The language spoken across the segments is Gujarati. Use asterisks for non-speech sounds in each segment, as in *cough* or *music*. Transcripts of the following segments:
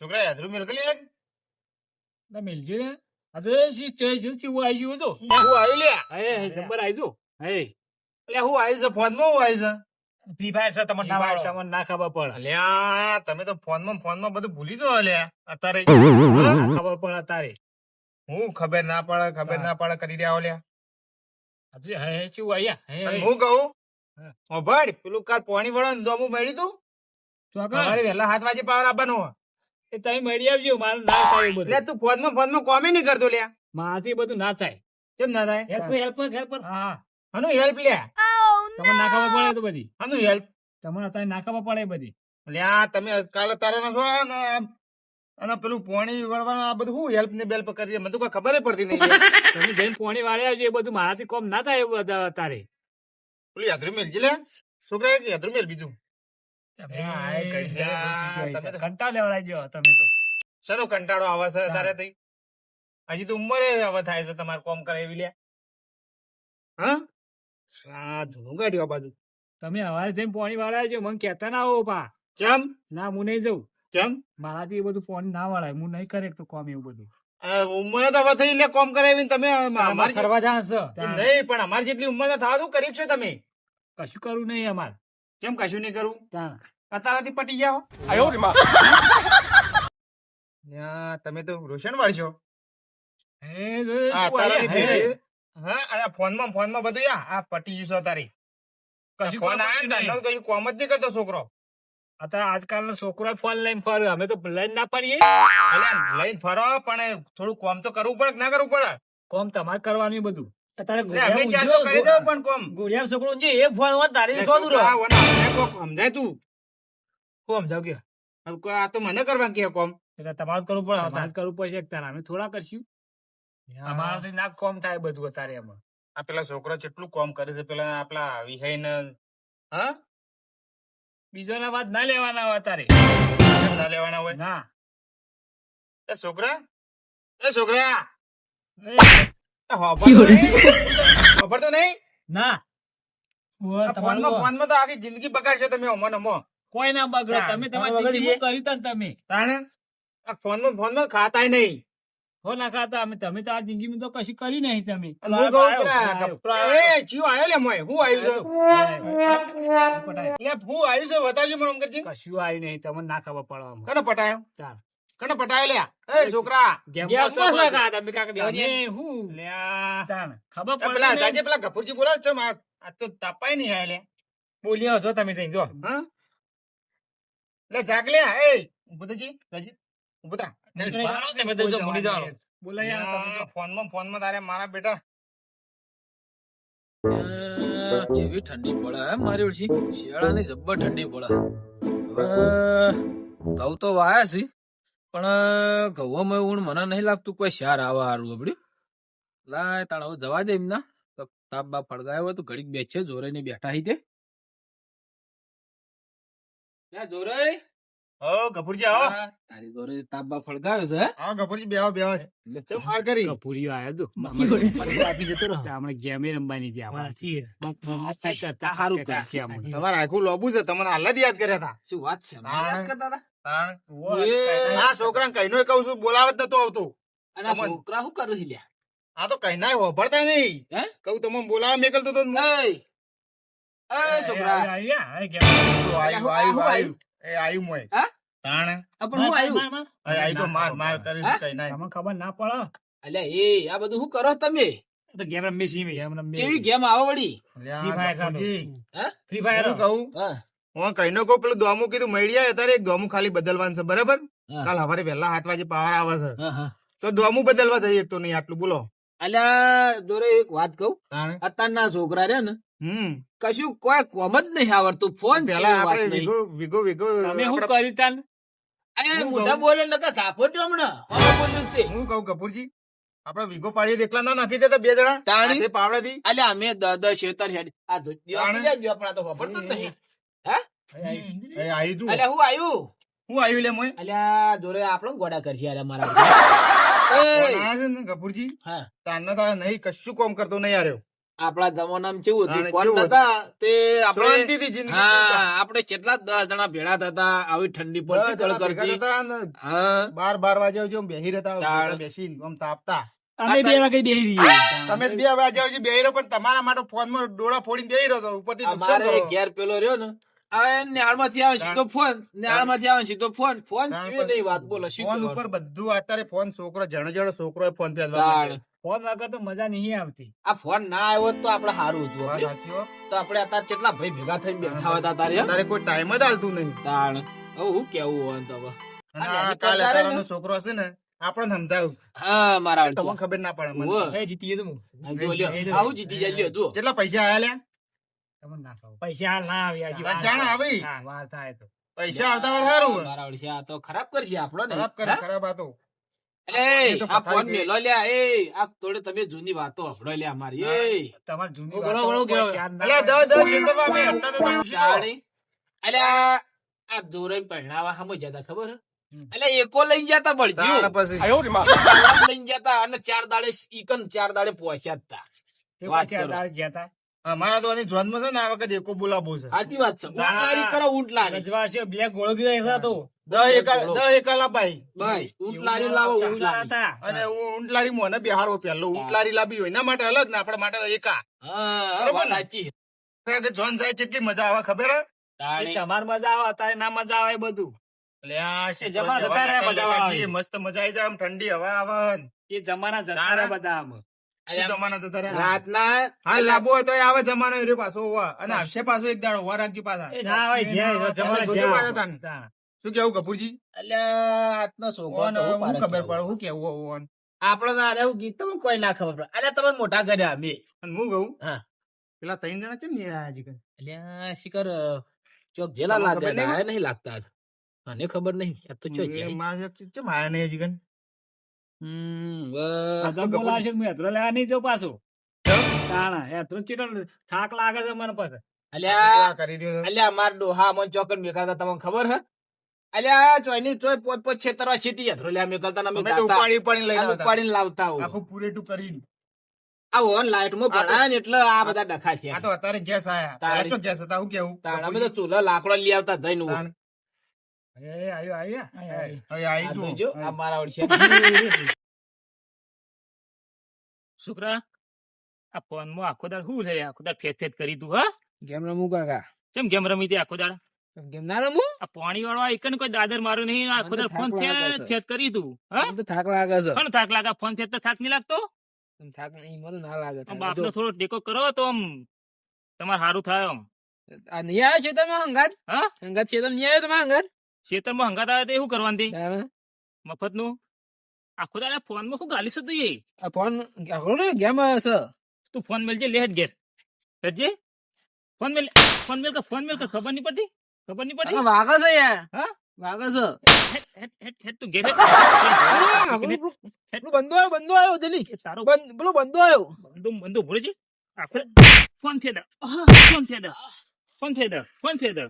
છોકરા યાદરું મેલકલી એક ના મેલજો ને આજે સી ચે જે ચીવું આવી ગયું તો હું આવ્યું લ્યા હે હે નંબર આવી જો હે એટલે હું આવ્યું છે ફોનમાં હું આવ્યું છે ફ્રી ફાયર છે તમને ના વાળો તમને ના ખબર પડે અલ્યા તમે તો ફોનમાં ફોનમાં બધું ભૂલી જો અલ્યા અત્યારે ના ખબર પડે અત્યારે હું ખબર ના પડે ખબર ના પડે કરી રહ્યા અલ્યા આજે હે હે ચીવું આયા હે હું કહું ઓ ભાઈ પેલું કાલ પાણી વાળા દોમું મેળ્યું તું ચોકર મારે વહેલા સાત વાગે પાવર આપવાનો હોય. એ તમે મળી આવજો મારું ના થાય બધું. ફોન તું ફોનમાં ફોનમાં કોમે નહીં કરતો લ્યા મારાથી બધું ના થાય. કેમ ના થાય? હેલ્પ હેલ્પ હેલ્પ હા. હનું હેલ્પ લ્યા તમને ના ખબર પડે તો બધી. હનુ હેલ્પ તમને અત્યારે ના ખબર પડે બધી. લ્યા તમે કાલે તારે ના છો ને અને પેલું પોણી વળવાનું આ બધું હું હેલ્પ ને બેલ્પ કરીએ મને તો કોઈ ખબર પડતી નહીં. તમે જઈને પોણી વાળી આવજો એ બધું મારાથી કોમ ના થાય તારે. પેલું યાદરું મેલજી લે. છોકરા યાદરું મેલ બીજું. કંટાળ લેવડાઈ ગયો તમે તો. શેનો કંટાળો આવે છે તારે તઈ હજી તો ઉંમરે હવે થાય છે તમારે કોમ કરે એવી લ્યા. હા? આ ધૂનું બાજુ. તમે હવારે જઈને પોણી વાળા છો મને કહેતા ના આવો પા. ચમ? ના હું નહીં જઉં. ચમ? મારાથી એ બધું ફોન ના વાળાય હું નહીં કરે તો કોમ એવું બધું. ઉંમરે તો હવે થઈ એટલે કોમ કરે એવી તમે અમારે જે- ફરવા જા એમ નહીં પણ અમારી જેટલી ઉંમર થવા શું કરી છે તમે. કશું કરવું નહીં અમારે. કેમ કશું નહીં કરવું અતારાથી પટી જાઓ *laughs* ન્યા, તમે તો રોશન વાળશો હે, આ આયા? હે, અને ફોનમાં ફોનમાં બધું યા. આ પટી જશો છે તારી કશું ફોન આવ્યો ને કશું કોમ જ નહીં કરતો છોકરો. અત્યારે આજકાલનો છોકરો ફોન લઈને ફરે. અમે તો લઈને ના ફરીએ. લઈને ફરો પણ થોડું કોમ તો કરવું પડે ના કરવું પડે? કોમ તમારે કરવાનું બધું. પણ કોમ. ગોળિયા છોકરો એ ફોન તારે રહો સમજાય તું? કોમ કે? આ તો મને કરવા કે કોમ. તમારે કરવું પડે તમારે કરવું પડશે તારા. અમે થોડા કરશું. અમારાથી ના કોમ થાય બધું અત્યારે એમાં. આ પેલા છોકરા કેટલું કોમ કરે છે પેલા આપલા વિહાઈ ને હા? બીજાના વાત ના લેવાના હોય તારે. ના લેવાના હોય? ના. એ છોકરા? એ છોકરા! એ તો નહીં? હોભળ તો નહીં. ના. ઓય, આ તમારું ફોનમાં તો આખી જિંદગી બગાડશો તમે અમો ને કોઈ ના બગડો તમે તમારી બગડી જિંદગીમાં તા તમે. તાણે? ફોનમાં ફોનમાં ખાતાય નહીં. હો ના ખાતા અમે તમે તો આ જિંદગીમાં તો કશું કર્યું નહીં તમે. હું કહું આવ્યો, લે મોય. હું આવ્યું પટાય. છે લે હું આવ્યું છે બતાવજો મને કશું આવ્યું નહીં તમને ના ખબર પડવા કને પટાયો? ચાલ. કને પટાયો લ્યા? એ છોકરા? તમે હું લ્યા. ખબર આ પેલા પડે જાજે પેલા ગફુરજી બોલા છે આ આ તો તાપાય નહીં આયા લે. બોલ્યો છો તમે તઈ જો. હા? લે જાગ લે. એ ઊભો જાજી. લ્યા, ફોનમાં ફોનમાં તારે મારા બેટા. જેવી ઠંડી પડે મારી ઓછી. શિયાળાની જબ્બર ઠંડી પડે. હવે ઘઉં તો વાયા છે. પણ ઘઉંમાં એવું મને નહીં લાગતું કોઈ શાર આવા સારું આપડ્યું લાય, તાણ જવા દે એમના. તો તાપ બાપ ફળગાયો તો ઘડીક બેસે જોરે ને બેઠા હી તે. જોરે હો ગફુરજી આવો હા, તારી જોરે તાપ બાપ છે હે? ગફુરજી બેહો બેહો ચમ માર કરી કપૂરીઓ આયા જો આપી જતો રહો આપણે ગેમે રમવાની હતી આપણે સારું કરશે આમ. તમારે આખું લોબુ છે તમને હાલ જ યાદ કર્યા હતા શું વાત છે યાદ કરતા હતા તાણ. આ છોકરાને કહીનો કહું છું બોલાવે જ નતો આવતો અને છોકરા શું કરે હા લ્યા આ તો કઈ ના હોભળતા નહીં હે? કહું તમે બોલાવા મેકલતો તો છોકરા આયા, આયા, ગેમ. એ આયુ મોય. હા? તાણ. આ પણ હું આયુ? માર, તો માર માર કરી કઈ ના તમને ખબર ના પડે. અલ્યા એ આ બધું શું કરો તમે? તો ગેમ રમી છીએ ગેમ રમી કેવી ગેમ આવો વળી? ફ્રી ફાયર હા? ફ્રી ફાયર હું કહું? હા. હું કહીનો કહું પેલું દોમું કીધું મળ્યા અત્યારે એક દોમું ખાલી બદલવાનું છે બરાબર. કાલ હવારે વહેલા સાત વાગે પાવર આવે છે. તો દોમું બદલવા જઈએ એક તો નહીં આટલું બોલો. અલ્યા જોરે એક વાત કહું. અત્યારના છોકરા રે ને હમ. કશું કોઈ કોમ જ નહીં આવડતું. ફોન છે પેલા આપણે વિગો વિગો વિગો તમે શું કરી કર્યું તાન? અલ્યા હું મોઢા કહું? બોલે નકર હમણાં. બોલ્યું હું કહું કપૂરજી આપડે વિગો પાડીએ એકલા ના નાખી દેતા બે જણા? તાણી? પાવડા પાવડાથી? અલ્યા અમે દ દ શેતર હેડ. આ ધોતી તાણે? જો પણ તો ખબર જ નહીં. હે? એ આયુ તું. અલ્યા હું આવ્યું હું આવ્યું લે મોય? અલ્યા જોરે આપણો ગોડા કરશે અલ્યા મારા! છે કપૂરજી? હા. તાન નહીં કશું કોમ કરતો નહીં આવ્યો આપણા જમાનામાં કેવું હતું? કોણ હતા? તે આપણે હા આપણે કેટલા દસ જણા ભેળા થતા આવી ઠંડી પર નીકળ હા. બાર બાર વાગે જો બેહી રહેતા તાળ. આમ તાપતા. અમે બે વાગે બેસી રહીએ. તમે બે વાગે હજી બેહી રહો પણ તમારા માટે ફોનમાં ડોળા ફોડીને બેહી રહ્યો ઉપરથી નુકસાન અમારે કરો. ઘેર પેલો રહ્યો ને હવે નેહાળમાંથી આવે સીધો ફોન નેહાળમાંથી આવે સીધો ફોન. ફોન વાત બોલો? ફોન ઉપર બધું અત્યારે ફોન છોકરો જણ જણ છોકરો ફોન પે. ફોન વગર તો મજા નહીં આવતી. આ ફોન ના આવ્યો તો આપણે સારું હતું. તો આપણે અત્યારે કેટલા ભાઈ ભેગા થઈને બેઠા હતા તારે તારે કોઈ ટાઈમ જ આલતું નહીં. તાણ. હવે હું કેવું હોય તો હવે? આ આ કાલે તારાનો છોકરો હશે ને આપણે સમજાવું. હા મારા તમને ખબર ના પડે મને. એ જીતી ગયો તો આ જો જો. આવું જીતી જાય લ્યો, જુઓ. કેટલા પૈસા આયા લ્યા? તમને ના કહું પૈસા હાલ ના આવ્યા જાણ. આવી. હા, વાત થાય તો. પૈસા આવતા વાર સારું મારા છે, આ તો ખરાબ કરશે આપણો ને. ખરાબ કરે ખરાબ આતો તો. આ ફોન મેલો લ્યા એ આ થોડે તમે જૂની વાતો હફડો લ્યા અમારી એ તમારે જૂની વાતો અલ્યા અમે હટતા તો પૂછી. આ આ જોરે પહેણાવા હમ જતા ખબર? એટલે એકો લઈ જતા બળજીઓ તાણ પછી. જતા અને ચાર દાડે ઈકન ચાર દાડે પહોંચ્યા હતા વાત પાછા કરો. દાળ જ્યાં તા. અમારા તો જોનમાં છે ને આ વખત એકો બોલાવો છે. સાચી વાત છે. ઊંટ કરો ઊંટ લારી. રજવાડ બ્લેક ગોળો ગયો એસા તો. દસ એકા દસ એકા લાભાઈ ભાઈ ઊંટ લારી લાવો ઊંટ લારી. અને ઊંટ લારી મોને બિહારો પેલો ઊંટ લારી લાવી હોય. એના માટે અલગ ને આપણા માટે એકા. બરોબર સાચી જોન જાય કેટલી મજા આવે ખબર હે? એ મજા આવે અત્યારે ના મજા આવે બધું. મસ્ત મજા આવી જાય આમ ઠંડી હવા આવે. એ જમાના જતા બધા જમાના જતા રહ્યા? રાતના હા લાંબો હોય તો આવે જમાનો એ પાછો હોવા અને આવશે પાછો એક દાડો હોવા રાખજો પાછા ના હોય જમાના જોજો જ્યાં પાછા હોય. તાને. તાણ. શું કેવું કપૂરજી અલ્યા આજનો છોકરો હું હું ખબર પડે હું કેવું હોવું ઓન. ના અરે ગીત તમને કોઈ ના ખબર પડે અરે તમે મોટા કર્યા અમે અને હું કહું હા. પેલા ત્રણ જણા છે ને આયા કાંઈ. અલ્યા શિખર ચોક જેલા લાગે નહીં? લાગતા મને ખબર નહીં આ તો ચો એ મારા વ્યક્તિ ચમ આયા નહીં કાંઈ. હમ આ વ- તો બધા કપૂર- છે કે હું હેતરો લેવા નહીં જાઉં પાછું? તાણા હેતરો ચીટો થાક લાગે છે મને પછી. અલ્યા. અલ્યા અમાર ડોહા મન ચોકન મેકાતા તમને ખબર હે? અલ્યા ચોયની ચોય પોત પોત છેતરવા છીટી યાત્રો લ્યા મેકલતા અમે અમે ઉપાડી લઈને ઉપાડીને લાવતા હોવ. આખું પૂરેટું કરીને. આ ઓન લાઈટમાં આ તો- ભણાય ને એટલે આ બધા ડખા છે આ તો અત્યારે ગેસ આયા. તારી- ગેસ હતા હું કેવું? અમે તો ચૂલો લાકડો લઈ આવતા જઈને છોકરા આ *laughs* ફોનમાં આખો દાડ શું લે? આખો દાડ ફેત ફેત કરી તું હા. ગેમ રમું કાકા? કેમ ગેમ રમી તે આખો દાડ? ગેમ ના રમું? આ પાણી વાળો એક કોઈ દાદર મારું નહીં આખો દર દાડ ફોન થાક ફેત. ફેત કરી તું હા. થાક લાગે છે. થાક લાગે? ફોન ફેત તો થાક નહીં લાગતો? થાક નહીં મને ના લાગે બાપ નો થોડો ટેકો કરો તો આમ. તમારે સારું થાય આમ. આ નહીં આવ્યો છે તમે હંગાત? હા? હંગાત છે તમે નહીં આવ્યો તમે હંગાત? ખેતરમાં હંગાત આવે તો એવું કરવાનું તે તારે? મફતનું આખો તારા ફોનમાં શું ગાલી તું એ? આ ફોન આખો ને ગેમ છે? તું ફોન મેલજે લેટ ઘેર. હેટજે ફોન મેલ ફોન મેલ કે ફોન મેલ કે ખબર નહીં પડતી? ખબર નહીં પડતી? વાગે છે યાર. હા? વાગે છે. હેટ હેટ હેટ તું ઘેર હેટ. બંધો આવ્યો બંધો આવ્યો જલ્દી. તારો બંધ બોલો બંધો આવ્યો. બંધો બંધો ભૂલે છે? આખો ફોન ફેર ફોન ફેર ફોન ફેર ફોન ફેર દે.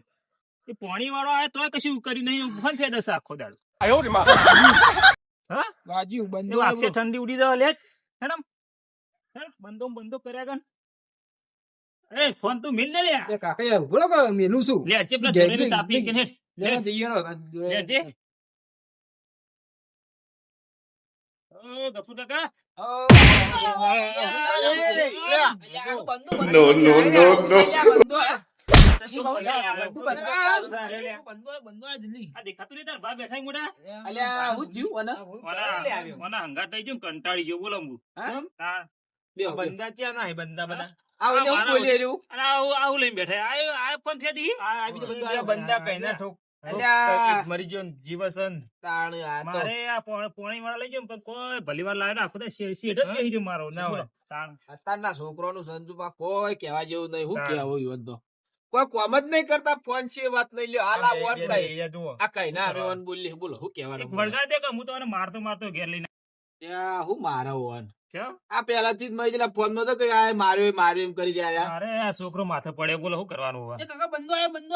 એ પાણી વાળો આવે તોય કશું કર્યું નહીં ફોન ફેર દસ આખો દાડો આયો રે માં હા બાજુ બંધો આખે ઠંડી ઉડી દો લેટ હેડમ બંધો બંધો કર્યા ગન એ ફોન તું મિલ ને લે એ કાકા યાર બોલો કે મેલું છું લે ચેપ પેલા ઘેર તાપી કે ને લેવા દઈએ લે દે ઓ ગફુ કાકા ઓ, No, no, no, no. આ દેખાતું નહીં તાર બા બેઠા મોટા અલ્યા, હું થયું અને? ઓના ઓના હંગાત થઈ ગયું ને કંટાળી ગયો બોલો. બંદા ના બંદા બધા આવું લઈને બેઠા આ થયા. બંદા કઈ ના ઠોક. મરી ગયો જીવસન. મારે આ પોણી વાળા લઈ ગયો પણ કોઈ ભલી વાર લાવે આખો શેઠ જ કહી મારો. ના અત્યારના છોકરાનું સંજુમાં કોઈ કહેવા જેવું નહીં. હું. કહેવું ઈવન તો કોઈ કોમ જ નહીં કરતા ફોન છે વાત નહીં લ્યો. હાલ આ કઈ? આ કઈ ના આવે વન બોલી બોલો હું કહેવાનું વળગાડ દે કે હું તો મારતો મારતો ઘેર લઈને ત્યાં હું મારો વન. આ પહેલાથી જ મેં પેલા ફોનમાં તો કઈ આ માર્યો માર્યો એમ કરી રહ્યા અરે આ છોકરો માથે પડે બોલો શું કરવાનું હોય કાકા બંધો આવ્યો બંધો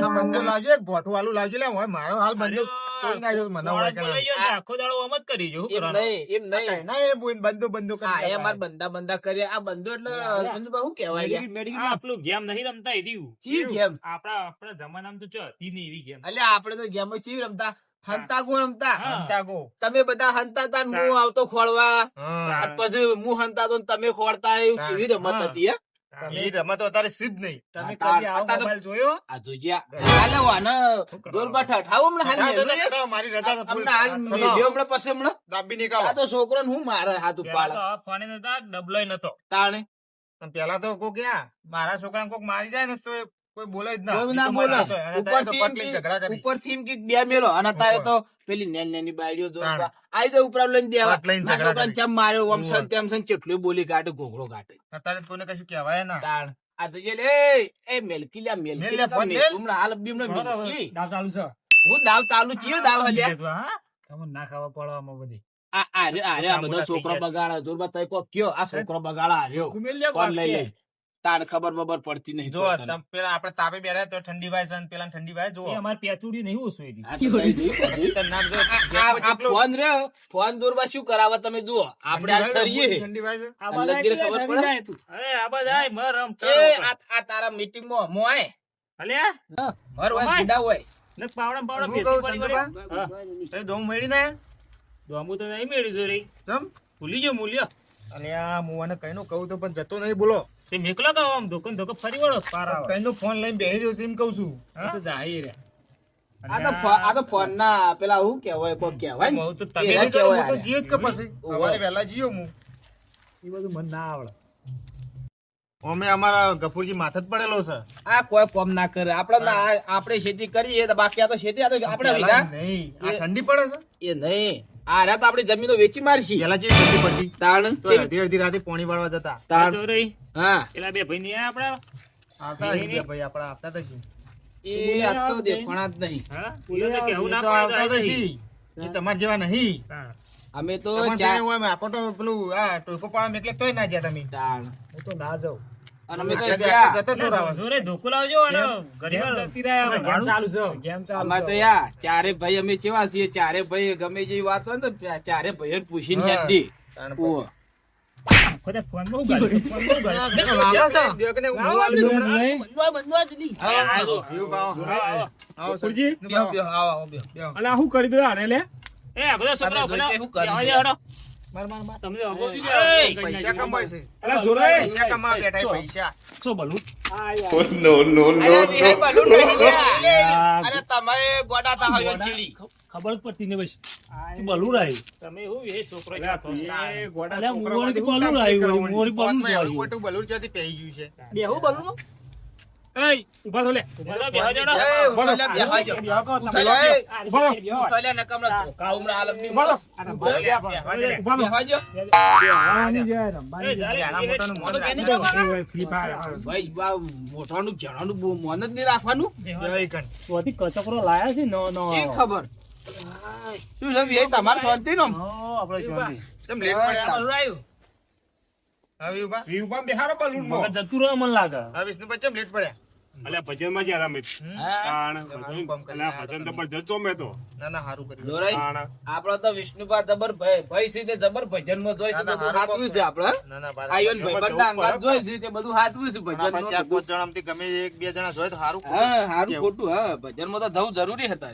આ બંદો લાવજો એક ભોઠું વાળું લાવજો લે હોય મારો હાલ બંદો અરે, તોડી નાખ્યો છે મને મોડા હોય ગયો ને આખો દાડો આમ જ કરી જો એમ નહીં એમ નહીં. ના એ બોઈન બંધો બંધો કરી હા એ અમાર બંદા બંદા કરે આ બંધો એટલે સંજુબા શું કહેવાય લ્યા? આપણું ગેમ નહીં રમતા એ ચી ગેમ? આપડા આપણા જમાનામાં તો ચો હતી નહીં એવી ગેમ. અલ્યા આપણે તો ગેમ ચી રમતા? હંતાગો રમતા. હંતાગો. તમે બધા હંતા તા હું આવતો ખોળવા. પછી હું હંતાતો ને તમે ખોળતા એવું ચીવી રમત. હતી હે? એ રમત અત્યારે સીધ નહીં. તમે કદી આવો મોબાઈલ જોયો? આ જોજ્યા હાલે વાને દોરબા ઠાઠાવો હમણાં હાલ હા, તો મેલું રે. તો મારી રજા તો ફૂલ. હાલ તો મેલ્યો પછી હમણાં. દાબી આ તો છોકરો હું મારે હાથ પેલા ઉપાડે તો ફોને નતા ડબલોય નતો. તાણે? પણ પેલા તો કોક ક્યાં? મારા છોકરાને કોક મારી જાય ને તો કોઈ બોલે જ ના. ના બોલે પટલીને કે- ઝઘડા કરી. કે બે મેલો અને તારે તો પેલી નેન નેની બાયડીઓ તો આઈ તો ઉપરા લઈને દેવા છોકરાને ચમ માર્યો સન તેમ સન ચેટલું બોલી કાઢે ઘોઘરો કાઢે તારે કોઈને કશું કહેવાય ના. તાણ. આ તો જે લે એ મેલકી લ્યા મેલકી. હમણાં હાલ બીમણે મેલકી. દાવ ચાલુ છે. હું દાવ ચાલુ ચિયો દાવ હલ્યા? તમે ના ખાવા પડવામાં બધી. આ આ આ બધા છોકરો. બગાડા. જોરબા તઈ કો કયો? આ છોકરો બગાડા આર્યો કોણ લઈ લે તાણ ખબર બબર પડતી નહીં જો પેલા આપડે તાપે બેઠા તો ઠંડી ભાઈ છે પેલા ઠંડી ભાઈ જો એ પેચુડી નહીં ઓછું ફોન રહ્યો ફોન દોરવા શું કરાવે તમે જુઓ. આપડે આ કરીએ. ઠંડી વાય છે. આ અંદર બધા ગીર કેટલા ખબર પડે? અરે આ બધા મરમ એ આ તારા મીટિંગમાં મોય અલ્યા, મર હોય ઓમાય. હોય. ને પાવડા પાવડા કહું પડી દોમ મેળી ના? દોમું તો નહીં મેળ્યું જો રે. જમ ભૂલી ગયો મૂલ્ય. અલ્યા મુવાને કઈનું કહું તો પણ જતો નહીં બોલો. તે મેકલો કહો આમ ધોકન ધોકો ફરી વળો પારા આવે. કઈનો ફોન લઈને બેહી રહ્યો છે એમ કહું છું. તો જાહી રે. આ તો આ તો ફોન ના પેલા હું કહેવાય કોક કહેવાય હું તો તમે નહીં હું તો. જીયો જ કે પછી. સવારે વહેલા જીયો હું. એ બધું મને ના આવડે. અમે અમારા ગફુરજી માથે જ પડેલો છે. આ કોઈ કોમ ના કરે. આપડે આપણે ખેતી કરીએ તો બાકી આ તો ખેતી આ તો આપણે નહીં આ ઠંડી પડે છે? એ નહીં. આ રાત આપણી જમીનો વેચી મારશી. પેલા જે ઠંડી પડતી. તાણ અડધી અડધી રાતે પાણી વાળવા જતા. તાણ રહી. હા. પેલા બે ભાઈ નહીં આપડા આવતા હશે ભાઈ આપડા આવતા તો એ આ દેખણા જ નહીં. હા? બોલો તો કેવું ના આવતા તો તો આઈ છે. એ તમારા જેવા નહીં. અમે તો પેલું આ ટોયકો પાડા મેકલે તોય ના જ્યાં તમે. હું તો ના જાઉં. અને અમે તો આટલે જ્યાં- જતા ચોરાવા જોરે ધોકો લાવજો અને ઘડીવાર ગેમ ચાલુ છે. ગેમ અમારે તો યાર ચારે ભાઈ અમે કેવા છીએ. ચારે ભાઈ ગમે જેવી વાત હોય ને ચારે ભાઈ પૂછીને હા. ઓહ. ખોટે ફોન બહુ ગાળે છે ફોન બહુ ગાળે છે. દેખ- દેખને હું આલું છું હમણાં. આવો, આવો. જીવ ભાવ. આવો. આવો, સર. ગફુરજી? બેહો, બેહો, આવો, આવો, બેહો. બેહો. અલા શું કરી દઉં આને લે એ બધા છોકરાઓ કરી દે? દે હડો. તમે તો અગાઉ શું એ, કહેવાય? પૈસા કમાય છે. બેઠા શું અરે તમે ગોડા હોય ચીડી. ખબર પડતી ને બસ તું બલું તમે હું એ છોકરો મોરી બલું બલૂન ત્યાંથી પહેરી ગયું છે. બેહુ બલું? થો લે. થો. એ, લે, લે. લે, નકમ ના ઉમરા આલમની. ઊભા લે, લે. એ, મોટાનું મોન. Free Fire. ભાઈ બા જણાનું બહુ મોન જ નહીં રાખવાનું કણ. તોથી કચકરો લાયા છે નો નો એ ખબર શું છે વિહય તમારે શાંતિ નો આપણે શાંતિ. ચમ લેટ પડ્યા? આવ્યું. હવે ઊભા. મગજ જતું રહે મને લાગે. હવે વિષ્ણુભાઈ ચમ લેટ પડ્યા? અલ્યા ભજનમાં જ્યાં રમે હારું કામ કરી અલ્યા ભજન જબરજસ્ત ચોમે તો. ના ના હારું કર્યું. દોરાઈ તાણ. તો વિષ્ણુપા જબર ભાઈ ભાઈ છે તે જબર ભજનમાં જોઈ છે ના, ના, બધું હારું છે આપડે ના ના આયન ભાઈ બધા અંગાત જોઈ છે તે બધું સાચવું છે ભજન ચાર પાંચથી ગમે એક બે જણા જોય તો હારું હા ખોટું. હા ભજનમાં તો જવું જરૂરી હતા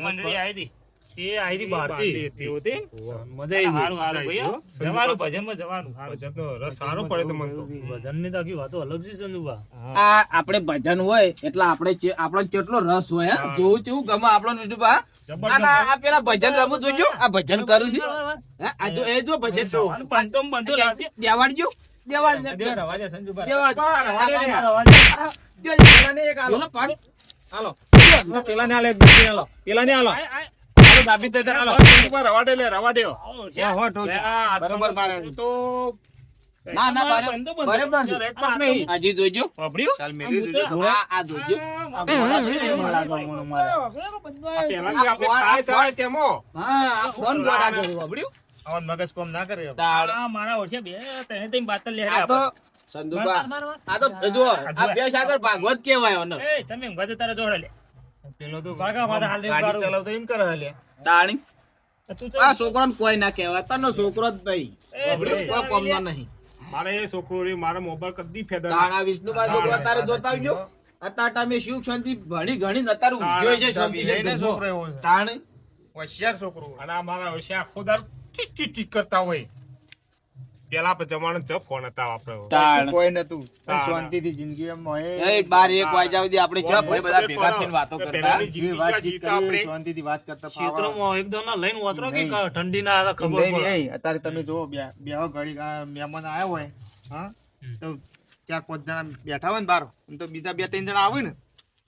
મંડળી આવી હતી. એ આવી હતી બહારથી. તેઓ તે? સારું, સારું ભાઈ, જવાનું ભજનમાં જવાનું સારું. સારો પડે તો મન તો. ભજનની તો આખી વાતો અલગ છે સંજુભા. આ આપણે ભજન હોય એટલે આપણે આપણો કેટલો રસ હોય જોવું કેવું ગમે આપણો વિષ્ણુપા આ આ પેલા ભજન રમું જોજો. આ ભજન કરું છું. આ જો એ જો ભજન તો અને પાંચસો માં દેવાડજો દેવાડ દેવાડ રવા દે, રવા દે. પેલાને એક આલો. બોલો પાડ. હાલો પેલાને આલો એક બીજી આલો. પેલાને આલો. આય, આય. હાલો દાબી દે હાલો રવા દે લે રવાડ્યો હો બરોબર મારે. તો ના ના બરાબર. એક પાસ નહીં. હાજી જોજો વાપર્યું? ચાલ મેરી જોજો. આ આ જોજો. હા. આ ફોન મગજ કોમ ના કરે મારા ઓછે બે ત્રણે ત્રણ બાતલ લે આ તો સંદુબા આ તો જો આ બે સાગર ભાગવત કેવાય ઓને એ તમે ઊંઘા જતા રહો, જોડે લે. પેલો તો કાકા, મારે હાલ ગાડી ચલાવતો એમ કરે હાલ્યા. તાણી આ છોકરાને કોઈ ના કહેવાય. તનો છોકરો જ નહીં. કોઈ કોમનો નહીં. મારે એ છોકરો રે મારા મોબાઈલ કદી ફેદા તાણા વિષ્ણુભાઈ છોકરો અત્યારે જોતા આવજો. અત્યારે ટાઈમે શિવ શાંતિ ભણી ગણી અત્યારે ઊંઘ્યો છે શાંતિ છે છોકરો એવો છે. હોશિયાર છોકરો. અને આ હોશિયાર ટીક ટીક ટીક કરતા હોય. પેલા જમાનો જપ કોણ હતા આપણે કોઈ નતું. શાંતિથી જિંદગી એમ હોય. બાર એક વાગ્યા સુધી આપણે જપ હોય બધા ભેગા થઈને વાતો કરતા. જે આપણે શાંતિથી વાત કરતા ફાવા. એકદમ ના લઈને વાતરો કે ઠંડી ના ખબર નહીં, અત્યારે તમે જુઓ બે બે ઘડી મહેમાન આવ્યા હોય હા? તો ચાર પાંચ જણા બેઠા હોય ને બાર. તો બીજા બે ત્રણ જણા આવે ને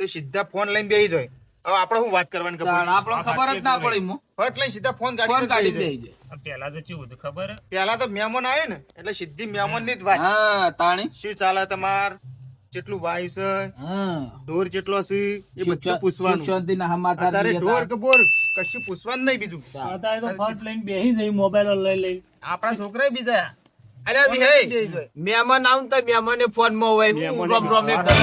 તો સીધા ફોન લઈને બેસી જાય. આપણે શું વાત કરવાની ખબર આપણે ખબર જ ના પડી મો. ફટ લઈ સીધા ફોન ફોન કાઢી કાઢી દે જાય પેલા તો હતું ખબર? પેલા તો મહેમાન આવે ને એટલે સીધી મહેમાનની જ વાત. હા તાણી. શું ચાલે તમાર? કેટલું વાયુ છે? ઢોર કેટલો છે? એ બધું પૂછવાનું. લઈએ ઢોર કે બોર? કશું પૂછવાનું નહીં બીજું. અત્યારે તો ફટ લઈને બેસી જઈ મોબાઈલ લઈ લઈ. આપણા છોકરા બીજા અરે લઈને મહેમાન આવું તો મહેમાને ફોનમાં હોય રોમ રોમ કરે.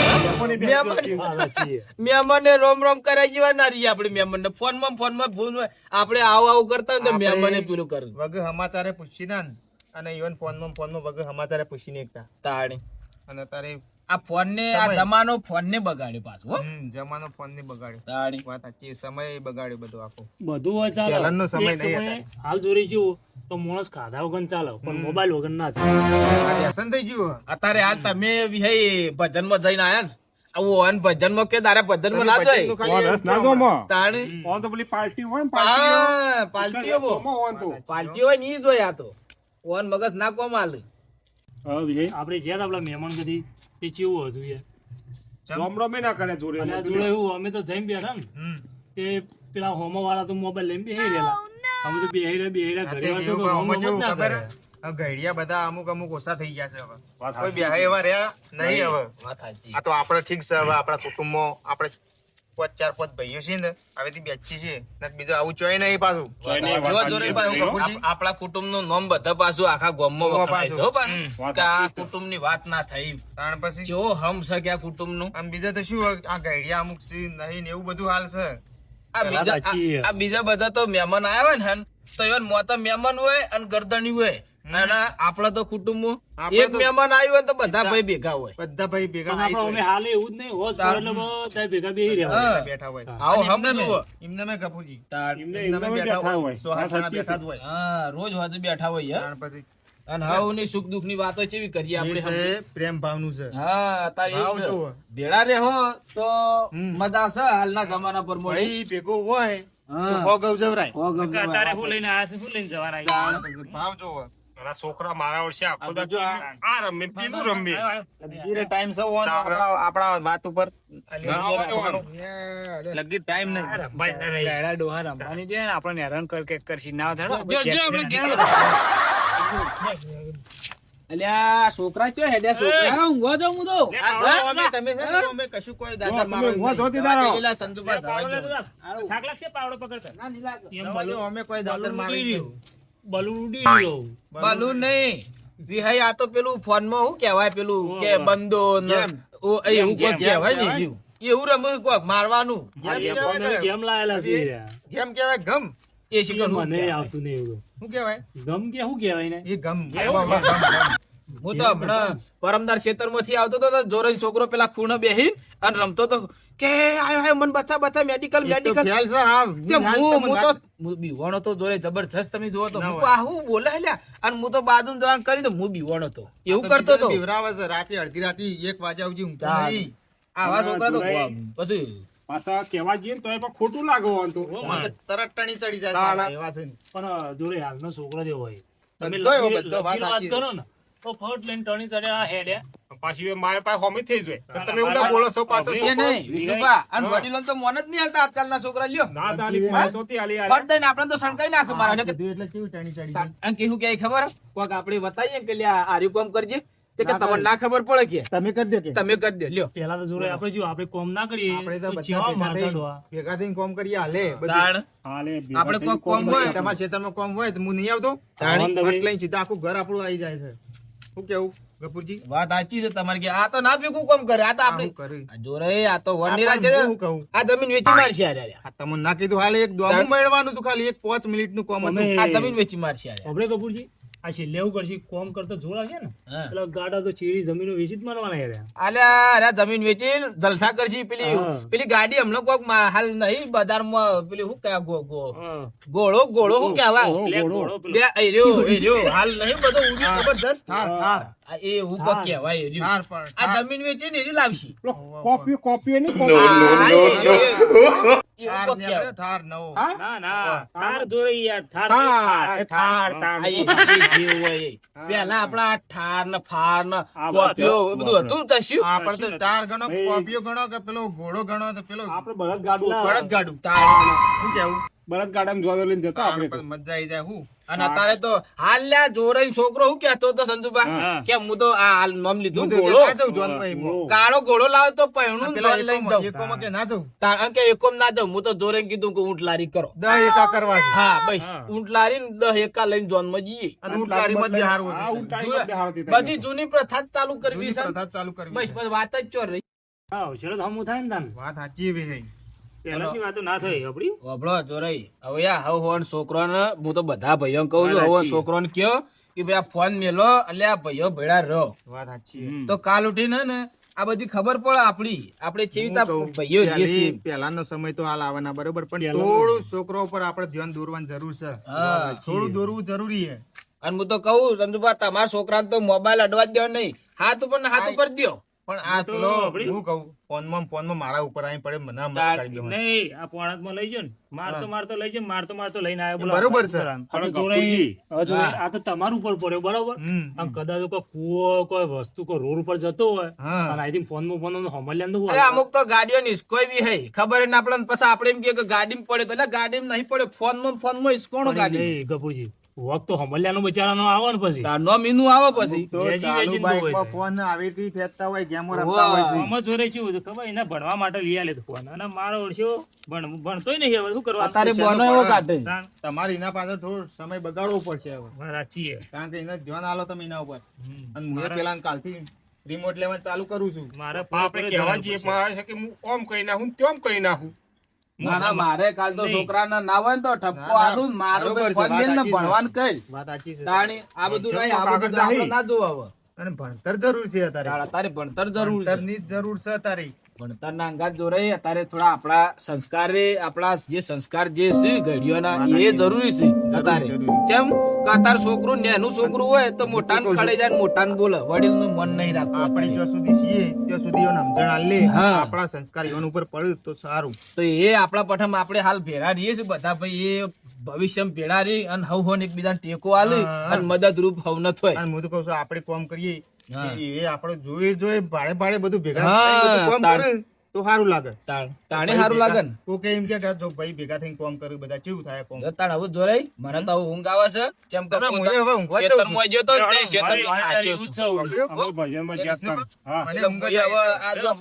મહેમાને રોમ રોમ કરાઈ જેવા ના રહીએ આપણે મહેમાનને. ફોનમાં ફોનમાં ફોન આપણે આવું આવું કરતા હોય તો મહેમાને પેલું કરે. વગર સમાચારે પૂછી ના અને ઇવન ફોનમાં ફોનમાં વગર સમાચારે પૂછી નહીં એકતા. તાણી. અને અત્યારે આ ફોન ને આ જમાનો ફોન ને બગાડ્યો પાછો જમાનો ફોન ને બગાડ્યો. તાણી વાત સાચી સમય બગાડ્યો બધો આખો. બધું હોય ચાલે. પહેલાંનો સમય નહીં હાલ જોરી જો તો માણસ ખાધા વગર ચાલે પણ મોબાઈલ વગર ના ચાલે. વ્યસન થઈ ગયું અત્યારે હાલ તમે વિહય ભજનમાં જઈને આયા ને ઓન ભજનમાં કે તારે ભજનમાં ના જાય? ના જોમાં તાણી તો પેલી પાર્ટી હોય પાર્ટી તો? પાલટી હોયની ઈ જોયા તો. ઓન મગજ ના કોમ આપડે આપણે જ્યાં આપડા મહેમાન કદી એ ચેવું હતું યાર રોમરો રોમ ના કરે જોડે જોડે એવું અમે તો જઈને બેઠા ને. તે પેલા હોમો વાળા તો મોબાઈલ લઈને બેહી રહેલા. અમે તો બેહી રહ્યા બેહી રહ્યા ઘરે તો હોમો જ ના કરે. ઘડિયા બધા અમુક અમુક ઓછા થઈ ગયા છે હવે. કોઈ બેહે એવા રહ્યા? નહીં હવે. આ તો આપણે ઠીક છે હવે આપણા કુટુંબમાં આપણે પાંચ ચાર પાંચ ભાઈઓ છે ને હવેથી બેચી છે. ને બીજું આવું ચોય નહીં પાછું. જો જોરે ભાઈ, આપ- આપણા કુટુંબનું નામ બધા પાછું આખા ગામમાં વખણાય છે આ કુટુંબની વાત ના થઈ. કારણ પછી? જો હમ છે કે આ કુટુંબનું આમ બીજા તો શું હોય, આ ઘડિયા અમુક છે નહીં ને એવું બધું હાલ છે. આ બીજા બધા તો મહેમાન આવ્યા હોય ને તો એવા મોતા મહેમાન હોય અને ગરદણી હોય. અને આપડા તો કુટુંબ. એક મહેમાન આવ્યું હોય તો બધા ભાઈ ભેગા હોય. બધા ભાઈ ભેગા અમે હાલે એવું જ નહીં બધા ભેગા હા. બેઠા હોય. આવો હમ મેં- જુઓ. એમને મેં ગપુજી તાર- એમને એમને મેં બેઠા હોય. હોય. સો હાથ જણા બેઠા જ હોય. હા રોજ વાતે બેઠા હોય હે. પછી અને હાવની સુખ દુઃખની વાતો કેવી કરીએ આપણે પ્રેમ ભાવનું છે. હા અત્યારે એ ભાવ જ છે. જુઓ. ભેળા રહો તો મજા છે હાલના જમાના પર ભાઈ ભેગો હોય હા. હો હું લઈને છે લઈને જવાના ભાવ જોવો. છોકરા મારા વર્ષે આખો આ આ- આ રમે પેલું રમે ધીરે ટાઈમ છે ઓન આપણા આપણા વાત ઉપર. ના, લગી ટાઈમ નહીં. રમવાની છે ને આપણને હેરાન કર કે કરશી. ના થાય જો, જો, આપણે અલ્યા છોકરા ક્યાં હેડ્યા? છોકરા ઊંઘવા જાઉં હું તો અમે તમે છે અમે કશું કોઈ દાદા મારો લીલા લાગશે પાવડો પકડતા? ના, અમે કોઈ મારી. બલૂન ઉડી ગયો. બાલું નહીં. વિહાઈ આ તો પેલું ફોન શું કેવાય પેલું કે બંદો ને ગેમ. ઓ, એ એવું કોઈ કહેવાય ને? એવું. એવું રમવું કોક મારવાનું. ગેમ ગેમ કહેવાય ગેમ લાયેલા છે ગેમ કહેવાય ગમ. એ શીખર હું મને આવતું નહીં એવું શું કહેવાય? ગમ કે શું કહેવાય ને એ ગમ. ગમ, ગમ, ગમ. હું તો હમણાં પરમદાર ક્ષેત્રમાંથી આવતો હતો તો જોરે છોકરો પેલા ખૂણે બેહી અને રમતો તો કે આયો આયો મન બચા બચા મેડિકલ મેડિકલ ખ્યાલ છે હા કે હું હું તો હું બીવાણો તો જોરે જબરજસ્ત તમે જોવો તો હું. આહું બોલે લ્યા. અને હું તો બાદુન જવાન કરી તો હું બીવાણો તો. એવું કરતો તો બીવરાવે છે. રાતે અડધી રાતે એક વાગે આવજી ઊંઘતો. નહીં. આવા છોકરા તો પછી પાછા કેવા જઈએ તો એ પણ ખોટું લાગવાનું તો. તરત ટણી ચડી જાય એવા છે પણ જોડે હાલનો છોકરો જેવો હોય. તમે બધો વાત સાચી કરો ને. તો ફટ લઈને ટણી ચડે આ હેડે પાછી મારે પાસે હોમી થઈ જાય. તમે ઉડા ના બોલો છો પાછો નહીં વિષ્ણુભા અને વડીલો તો મોન જ નહીં હાલતા આજકાલના છોકરા લ્યો. ના તાલી મારે ચોથી હાલી હાલી. ફટ દઈને આપણે તો સંકાઈ નાખે મારા એટલે કેવું ટણી ચડી અને કેવું કે ખબર? કોક આપણે બતાવીએ કે લ્યા આર્યુ કોમ કરજે. કે તમને ના ખબર પડે કે. તમે કરી દો કે. તમે કરી દો લ્યો. પેલા તો જોરે આપણે જો આપણે કોમ ના કરીએ આપણે તો બધા ભેગા થઈને કોમ કરીએ હાલે બધા. હાલે, આપણે કોઈ કોમ હોય. તમારા ક્ષેત્રમાં કોમ હોય તો હું નહીં આવતો? તાણી. ફટ લઈને સીધા આખું ઘર આપણું આવી જાય છે. શું કેવું ગપુરજી વાત સાચી છે તમારી કે આ તો ના ભેગું કોમ કરે આ તો આપણે જો કર્યું આ જોરે આ તો વનીરા છે. હું કહું? આ જમીન વેચી મારશે. આ તમને ના કીધું હાલ એક દોમું મેળવાનું હતું ખાલી એક પાંચ મિનિટનું કોમ હતું. આ જમીન વેચી મારશે આપણે કપૂરજી આ છેલ્લે એવું કરશે કોમ કરતા જોર આવશે ને? એટલે ગાડા તો ચીરી જમીન વેચી જ મારવાના યાર અલ્યા અરે જમીન વેચી જલસા કરશે પેલી. પેલી ગાડી હમણાં કોક હાલ નહીં બજારમાં પેલી શું કહેવાય ગો ગો ગોળો ગોળો શું પેલો. બે એ રહ્યો હાલ નહીં બધો ઉડી જબરદસ્ત એ હું કોક કહેવાય આ જમીન વેચી ને એ લાવશે કોપી કોપી નહીં થાર કહેવાય. આપણે થાર નવો. ના થાર જોઈ યાર થાર થાર, થાર. થાર. પેલા ફાર ને બધું હતું તસ્યું? આપણે તો ટાર ગણો કે પેલો ઘોડો ગણો તો પેલો બળદ ગાડું બળદ ગાડું શું કેવું ગાડામાં જોડો લઈને જતો આપણે તો. મજા આવી જાય હું. અને અત્યારે તો હાલ લ્યા જોરાઈ છોકરો હું કેતો હતો સંજુભા? કે હું તો આ હાલ નામ લીધું. ઘોડો. કાળો ઘોડો લાવ તો પહેણું લઈને જાઉં. એકોમાં કે ના જાઉં? કારણ કે એકોમ ના જાઉં. હું તો જોરે કીધું કે ઊંટ લારી કરો. દહ એકા કરવા હા બસ. હા. ઊંટ લારી ને દહ એકા લઈને જોનમાં જઈએ ઊંટ બિહારવું. બધી જૂની પ્રથા જ ચાલુ કરવી છે. પ્રથા ચાલુ કરવી બસ વાત જ ચોર રહી. હા શરદ હમું થાય ને વાત સાચી એવી. પહેલાની વાતો ના થઈ આપડી. વભળો જોરાઈ હવે યા હવે હોન છોકરાને હું તો બધા ભાઈઓ કહું છું વાત હવે કયો કે ભાઈ આ ફોન મેલો એટલે આ ભાઈઓ ભેળા રહ્યો વાત સાચી તો કાલ ઉઠીને ને આ બધી ખબર પડે આપડી. આપણે ચેવી હું રીતના કહું, ભાઈઓ છીએ. પહેલાનો સમય તો હાલ આવવાના બરોબર પણ થોડું છોકરો ઉપર આપણે ધ્યાન દોરવાની જરૂર છે. થોડું દોરવું જરૂરી છે. અને હું તો કહું સંજુભા તમારા છોકરાને તો મોબાઈલ અડવા જ દેવા નહીં. હાથ ઉપર ને હાથ ઉપર દ્યો. પણ આ તો હું કહું ફોનમાં ફોનમાં મારા ઉપર આવી પડે મને. નહીં આ પોણાકમાં લઈ જો ને. મારતો મારતો લઈ જો મારતો મારતો લઈને આવ્યો. બોલો બરોબર છે. આ તો હવે જોડે આ તો તમારું ઉપર પડ્યો બરોબર? આમ કદાચ કોઈ કુવો કોઈ વસ્તુ કોઈ રોડ ઉપર જતો હોય. અને આઈથી ફોનમાં ફોન હમલ્યા નું અરે અમુક તો ગાડીઓ નિસ્કોય બી હઈ ખબર ના આપણને? પછી આપણે એમ કે ગાડીમાં પડે એટલે ગાડીમાં નહીં પડે ફોનમાં ફોનમાં ઇસ્કોણો ગાડી ગપુજી. વખત તો હમલ્યા નું બચારાનો આવે ને પછી. તારનો મીનું આવે પછી. ફોન આવી થી ફેરતા હોય ગેમો રમતા હોય છે. જોરે કેવું હતું ખબર? એને ભણવા માટે લઈ આલે ફોન. અને મારો ઓળશો ભણ ભણતોય નહીં હવે શું કરવા તારે બોનો એવો કાઢે તમારે એના પાછળ થોડો સમય બગાડવો પડશે હવે. સાચી છે. કારણ કે એને ધ્યાન આલો તમે એના ઉપર. અને હું એ પેલા કાલથી રિમોટ લેવાનું ચાલુ કરું છું. મારે આપણે કહેવા જે પણ છે. કે હું ઓમ કહી નાખું તેમ કહી નાખું. ના ના મારે કાલ તો નહીં. છોકરાના ના હોય ને તો ઠપકો આલું મારું. ભણવાનું કઈ. વાત સાચી છે. આ બધું નહીં આ ના જોવા હવે. અને ભણતર જરૂર છે તારે ભણતર જરૂર છે. જરૂર છે અત્યારે. ભણતરના અંગાત જોડે અત્યારે થોડા આપણા સંસ્કાર આપણા જે સંસ્કાર જે છે ઘડીઓના એ જરૂરી છે અત્યારે જરૂરી. કે અત્યારે છોકરું નેનું છોકરું હોય તો મોટા કહું છું. ખડે જાય ને બોલે વડીલનું મન નહીં રાખતું આપણે જ્યાં સુધી છીએ ત્યાં સુધી એનો સમજણ લે. આપણા સંસ્કાર એના ઉપર પડ્યું તો સારું તો એ આપણા પઠમ આપણે હાલ ભેળા રહીએ છીએ બધા ભાઈ એ ભવિષ્યમાં ભેળા અને હવ હોન એકબીજાને ટેકો આલે અને મદદરૂપ હવ ન થાય. અને હું તો કહું છું આપણે કોમ કરીએ એ આપણે જોઈએ જોઈએ ભાડે ભાડે બધું ભેગા કોમ કરે તો સારું લાગે. તાણે સારું લાગે ને. કે એમ કે જો ભાઈ ભેગા થઈને કોમ કર્યું બધા કેવું થાય કોમ? જો તાણ હવે જોરાઈ મને તો ઊંઘ આવે છે. જેમ કે હું હવે ઊંઘવા જ જાઉં છું. ખેતરમાં ગયો તો એવું જ છું. અમે ભજનમાં ગયા હા. મને ઊંઘ આવે જો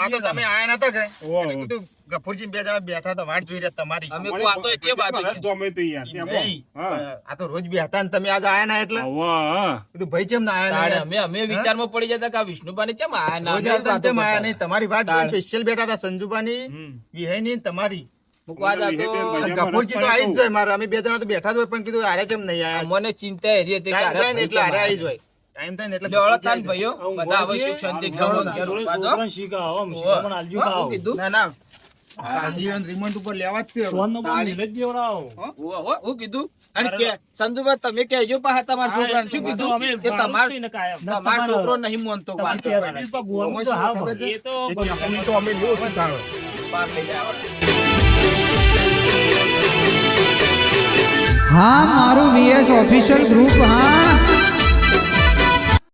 આ તો તમે આયા નતા કે? કીધું ગફુરજી બે જણા બેઠા હતા વાટ જોઈ રહ્યા તમારી. અમે આ તો છે બાજુ જમે તો યાર. આ તો રોજ બે હતા ને તમે આજ આયા ના એટલે. કીધું ભાઈ કેમ ના આયા ના? અમે અમે વિચારમાં પડી જતા કે આ વિષ્ણુબાની કેમ આયા ના? રોજ હતા ચેમ આયા નહીં? તમારી વાટ. સ્પેશિયલ બેઠા હતા સંજુબાની. વિહાઈની તમારી. જા તો અને ગફુરજી તો આવી જ જોઈએ મારે. અમે બે જણા તો બેઠા જ હોય પણ કીધું આરે ચેમ નહીં આયા? મને ચિંતા હતી ભાઈ એટલે આરે આવી જ હોય. ટાઈમ થાય એટલે ભાઈઓ બધા શાંતિ ખાવા તો. જાય. ના. કાલજી રિમોટ ઉપર લેવા જ છે ફોન નો ફોન મિલે જ દેવડાવો. ઓહો, ઓહો, હું કીધું? અને કે સંજુભાઈ તમે કહેજો પાછા તમારા છોકરાને. શું હા, એ તો કીધું? અમે કે તમાર ભાવથી ને કાયમ. તમારો છોકરો નહીં માનતો તો હા, એ તો અમે તો અમે લેવું છું તારો. લઈ જાય હા મારું વીએસ ઓફિશિયલ ગ્રુપ હા.